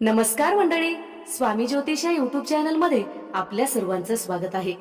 नमस्कार मंडळी. स्वामी ज्योतिष या युट्यूब चॅनलमध्ये आपल्या सर्वांचं स्वागत आहे.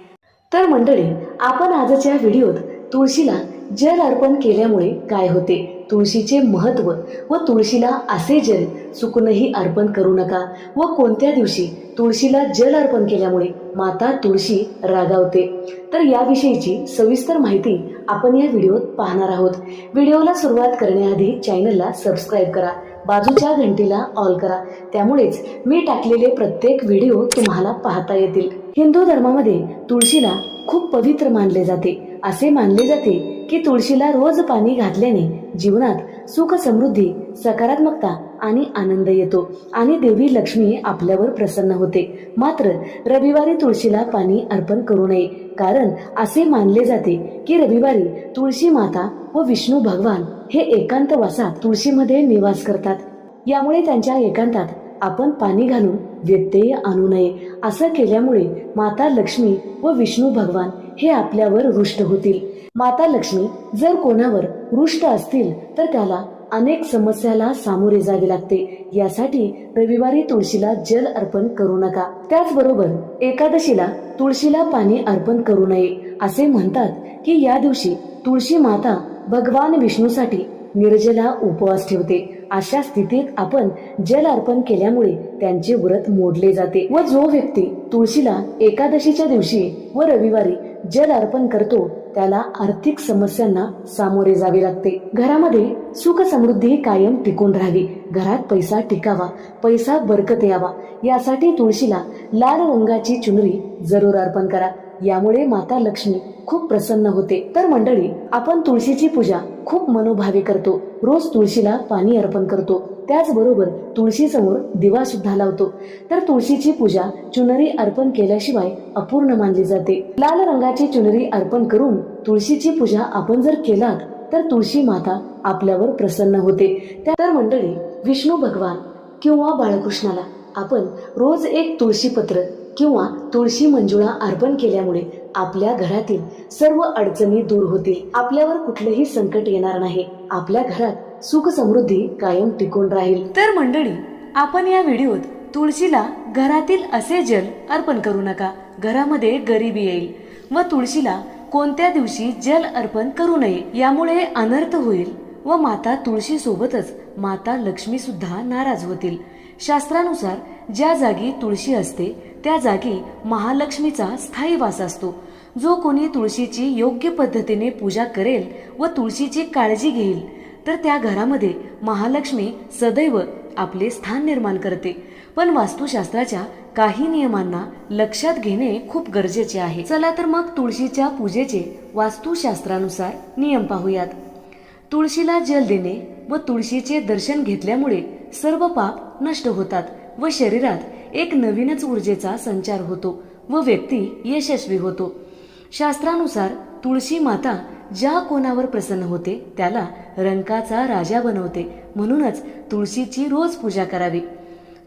तर मंडळी आपण आजच्या व्हिडिओत तुळशीला जल अर्पण केल्यामुळे काय होते? तुळशीचे महत्त्व व तुळशीला असे जल चुकूनही अर्पण करू नका व कोणत्या दिवशी तुळशीला जल अर्पण केल्यामुळे? माता तुळशी रागावते. तर याविषयीची सविस्तर माहिती आपण या व्हिडिओत पाहणार आहोत. व्हिडिओला सुरुवात करण्याआधी चॅनलला सबस्क्राईब करा. बाजूच्या घंटीला ऑल करा. त्यामुळेच मी टाकलेले प्रत्येक व्हिडिओ तुम्हाला पाहता येतील. हिंदू धर्मामध्ये तुळशीला खूप पवित्र मानले जाते. असे मानले जाते की तुळशीला रोज पाणी घातल्याने जीवनात सुख समृद्धी सकारात्मकता आणि आनंद येतो. आणि देवी लक्ष्मी आपल्यावर प्रसन्न होते. मात्र रविवारी तुळशीला पाणी अर्पण करू नये. कारण असे मानले जाते की रविवारी तुळशी माता व विष्णू भगवान हे एकांतवासात तुळशीमध्ये निवास करतात. यामुळे त्यांच्या एकांतात आपण पाणी घालून व्यत्यय आणू नये. असं केल्यामुळे माता लक्ष्मी व विष्णू भगवान हे आपल्यावर रुष्ट होतील. माता लक्ष्मी जर कोणावर रुष्ट असतील तर त्याला अनेक समस्याला सामोरे जावे लागते. यासाठी रविवारी तुळशीला जल अर्पण करू नका. त्याचबरोबर एकादशीला तुळशीला पाणी अर्पण करू नये असे म्हणतात की या दिवशी तुळशी माता भगवान विष्णूसाठी निर्जला उपवास ठेवते. अशा स्थितीत आपण जल अर्पण केल्यामुळे त्यांचे व्रत मोडले जाते व जो व्यक्ती तुळशीला एकादशीच्या दिवशी व रविवारी जल अर्पण करतो त्याला आर्थिक समस्यांना सामोरे जावे लागते. घरामध्ये सुख समृद्धी कायम टिकून राहावी. घरात पैसा टिकावा पैसा बरकत यावा. यासाठी तुळशीला लाल रंगाची चुनरी जरूर अर्पण करा. यामुळे माता लक्ष्मी खूप प्रसन्न होते. तर मंडळी आपण तुळशीची पूजा खूप मनोभावे करतो. रोज तुळशीला पाणी अर्पण करतो. त्याचबरोबर तुळशी समोर दिवा सुद्धा लावतो. तर तुळशीची पूजा चुनरी अर्पण केल्याशिवाय अपूर्ण मानली जाते. लाल रंगाची चुनरी अर्पण करून तुळशीची पूजा आपण जर केलात तर तुळशी माता आपल्यावर प्रसन्न होते. तर मंडळी विष्णू भगवान किंवा बाळकृष्णाला आपण रोज एक तुळशीपत्र किंवा तुळशी मंजुळा अर्पण केल्यामुळे आपल्या घरातील सर्व अडचणी दूर होतील. आपल्यावर कुठलंही संकट येणार नाही. आपल्या घरात सुख समृद्धी कायम टिकून राहील. तर मंडळी आपण या व्हिडिओत तुळशीला घरातील असे जल अर्पण करू नका. घरामध्ये गरिबी येईल व तुळशीला कोणत्या दिवशी जल अर्पण करू नये यामुळे अनर्थ होईल व माता तुळशी सोबतच माता लक्ष्मी सुद्धा नाराज होतील. शास्त्रानुसार ज्या जागी तुळशी असते त्या जागी महालक्ष्मीचा स्थायी वास असतो. जो कोणी तुळशीची योग्य पद्धतीने पूजा करेल व तुळशीची काळजी घेईल तर त्या घरामध्ये महालक्ष्मी सदैव आपले स्थान निर्माण करते. पण वास्तुशास्त्राच्या काही नियमांना लक्षात घेणे खूप गरजेचे आहे. चला तर मग तुळशीच्या पूजेचे वास्तुशास्त्रानुसार नियम पाहूयात. तुळशीला जल देणे व तुळशीचे दर्शन घेतल्यामुळे सर्व पाप नष्ट होतात व शरीरात एक नवीनच ऊर्जेचा संचार होतो व व्यक्ती यशस्वी होतो. शास्त्रानुसार तुळशी माता ज्या कोणावर प्रसन्न होते त्याला रंकाचा राजा बनवते. म्हणूनच तुळशीची रोज पूजा करावी.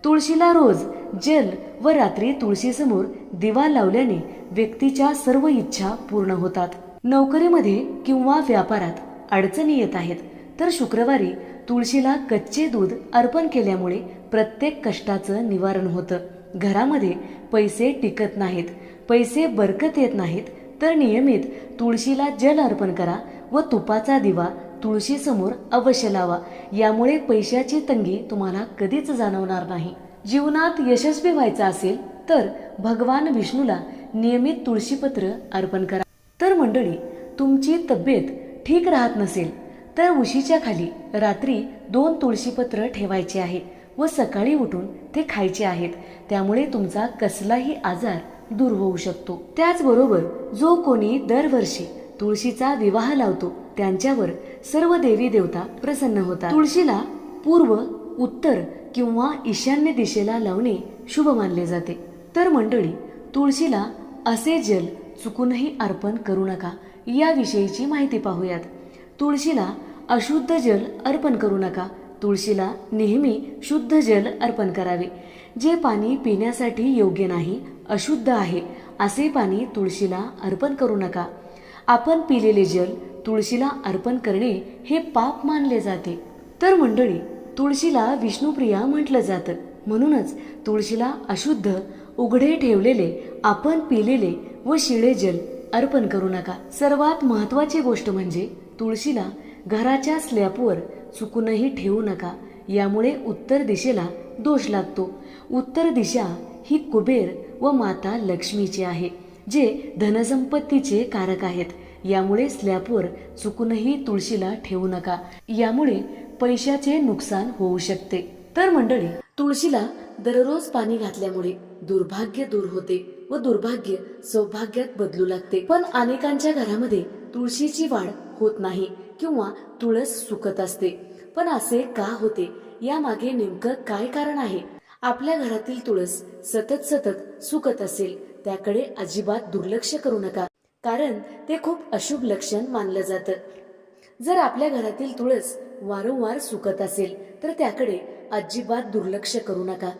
तुळशीला रोज जल व रात्री तुळशीसमोर दिवा लावल्याने व्यक्तीच्या सर्व इच्छा पूर्ण होतात. नोकरीमध्ये किंवा व्यापारात अडचणी येत आहेत तर शुक्रवारी तुळशीला कच्चे दूध अर्पण केल्यामुळे प्रत्येक कष्टाचं निवारण होतं. घरामध्ये पैसे टिकत नाहीत. पैसे बरकत येत नाहीत. तर नियमित तुळशीला जल अर्पण करा व तुपाचा दिवा तुळशीसमोर अवश्य लावा. यामुळे पैशाची तंगी तुम्हाला कधीच जाणवणार नाही. जीवनात यशस्वी व्हायचं असेल तर भगवान विष्णूला नियमित तुळशीपत्र अर्पण करा. तर मंडळी तुमची तब्येत ठीक राहत नसेल तर उशीच्या खाली रात्री दोन तुळशीपत्र ठेवायचे आहे व सकाळी उठून ते खायचे आहेत. त्यामुळे तुमचा कसलाही आजार दूर होऊ शकतो. त्याचबरोबर जो कोणी दरवर्षी तुळशीचा विवाह लावतो त्यांच्यावर सर्व देवी देवता प्रसन्न होतात. तुळशीला पूर्व उत्तर किंवा ईशान्य दिशेला लावणे शुभ मानले जाते. तर मंडळी तुळशीला असे जल चुकूनही अर्पण करू नका. याविषयीची माहिती पाहूयात. तुळशीला अशुद्ध जल अर्पण करू नका. तुळशीला नेहमी शुद्ध जल अर्पण करावे. जे पाणी पिण्यासाठी योग्य नाही अशुद्ध आहे असे पाणी तुळशीला अर्पण करू नका. आपण पिलेले जल तुळशीला अर्पण करणे हे पाप मानले जाते. तर मंडळी तुळशीला विष्णुप्रिया म्हटलं जातं. म्हणूनच तुळशीला अशुद्ध उघडे ठेवलेले आपण पिलेले व शिळे जल अर्पण करू नका. सर्वात महत्वाची गोष्ट म्हणजे तुळशीला घराच्या स्लॅपवर चुकूनही ठेवू नका यामुळे उत्तर दिशेला दोष लागतो. उत्तर दिशा ही कुबेर व माता लक्ष्मीची आहे जे धनसंपत्तीचे कारक आहेत. यामुळे स्लॅपवर चुकूनही तुळशीला ठेवू नका यामुळे पैशाचे नुकसान होऊ शकते. तर मंडळी तुळशीला दररोज पाणी घातल्यामुळे दुर्भाग्य दूर होते व दुर्भाग्य सौभाग्यात बदलू लागते. पण अनेकांच्या घरामध्ये तुळशीची वाढ होत नाही. किंवा तुळस सुकत असते. पण असे का होते? यामागे नेमकं काय कारण आहे? आपल्या घरातील तुळस सतत सतत सुकत असेल त्याकडे अजिबात दुर्लक्ष करू नका. कारण ते खूप अशुभ लक्षण मानलं जातं. जर आपल्या घरातील तुळस वारंवार सुकत असेल तर त्याकडे अजिबात दुर्लक्ष करू नका.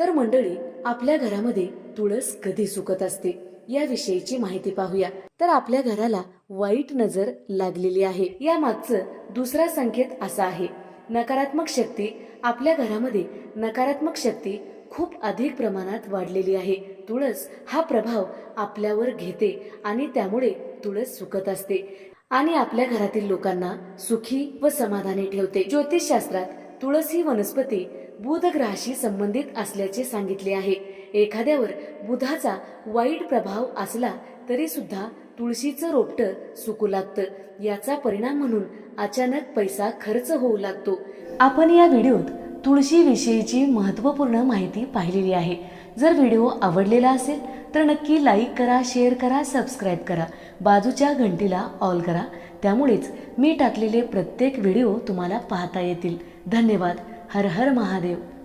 तर मंडळी आपल्या घरामध्ये तुळस कधी सुकत असते? याविषयीची माहिती पाहूया. तर आपल्या घराला वाईट नजर लागलेली आहे. या मागचं दुसरा संकेत असा आहे. नकारात्मक शक्ती आपल्या घरामध्ये नकारात्मक शक्ती खूप अधिक प्रमाणात वाढलेली आहे. तुळस हा प्रभाव आपल्यावर घेते आणि त्यामुळे तुळस सुकत असते आणि आपल्या घरातील लोकांना सुखी व समाधानी ठेवते. ज्योतिषशास्त्रात तुळस ही वनस्पती बुधग्रहाशी संबंधित असल्याचे सांगितले आहे. एखाद्यावर बुधाचा वाईट प्रभाव असला तरी सुद्धा तुळशीचं रोपटं सुकू लागतं. याचा परिणाम म्हणून अचानक पैसा खर्च होऊ लागतो. आपण या व्हिडिओत तुळशीविषयीची महत्त्वपूर्ण माहिती पाहिलेली आहे. जर व्हिडिओ आवडलेला असेल तर नक्की लाईक करा शेअर करा सबस्क्राईब करा. बाजूच्या घंटीला ऑल करा. त्यामुळेच मी टाकलेले प्रत्येक व्हिडिओ तुम्हाला पाहता येतील. धन्यवाद. हर हर महादेव.